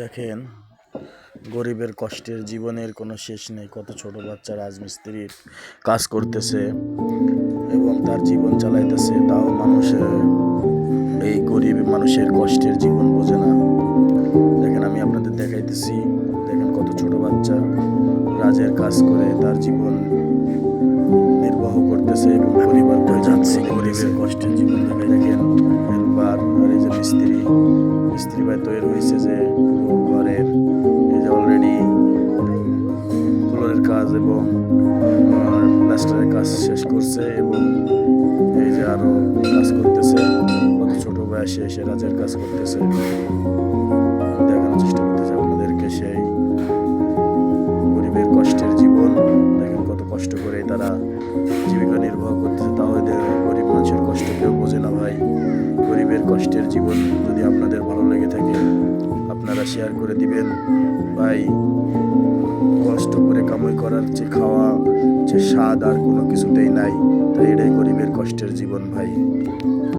দেখেন, গরিবের কষ্টের জীবনের কোনো শেষ নেই। কত ছোট বাচ্চা রাজমিস্ত্রির কাজ করতেছে এবং তার জীবন চালাইতেছে। তাও মানুষের এই গরিব মানুষের কষ্টের জীবন বোঝে না। দেখেন, আমি আপনাদের দেখাইতেছি, দেখেন কত ছোট বাচ্চা রাজের কাজ করে তার জীবন নির্বাহ করতেছে এবং পরিবার মিস্ত্রি ভাই তৈরি হয়েছে যে পুরো ঘরের, এই যে অলরেডি ফ্লোরের কাজ এবং প্লাস্টারের কাজ শেষ করছে এবং এই যে আরও কাজ করতেছে কত ছোট বয়সে এসে রাজের কাজ করতেছে। দেখানোর চেষ্টা করতেছি আপনাদেরকে সেই গরিবের কষ্টের জীবন। দেখেন কত কষ্ট করে তারা জীবিকা নির্বাহ করতেছে এদের গরিব মানুষের কষ্ট কেউ বোঝে না ভাই। গরিবের কষ্টের জীবন যদি আপনাদের ভালো আপনারা শেয়ার করে দিবেন। ভাই, কষ্ট করে কামাই করার যে খাওয়া, যে স্বাদ আর কোনো কিছুতেই নাই তাই এটাই গরিবের কষ্টের জীবন ভাই।